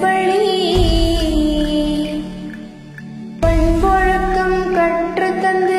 பணி பண்பொழக்கம் கற்றுத்தந்து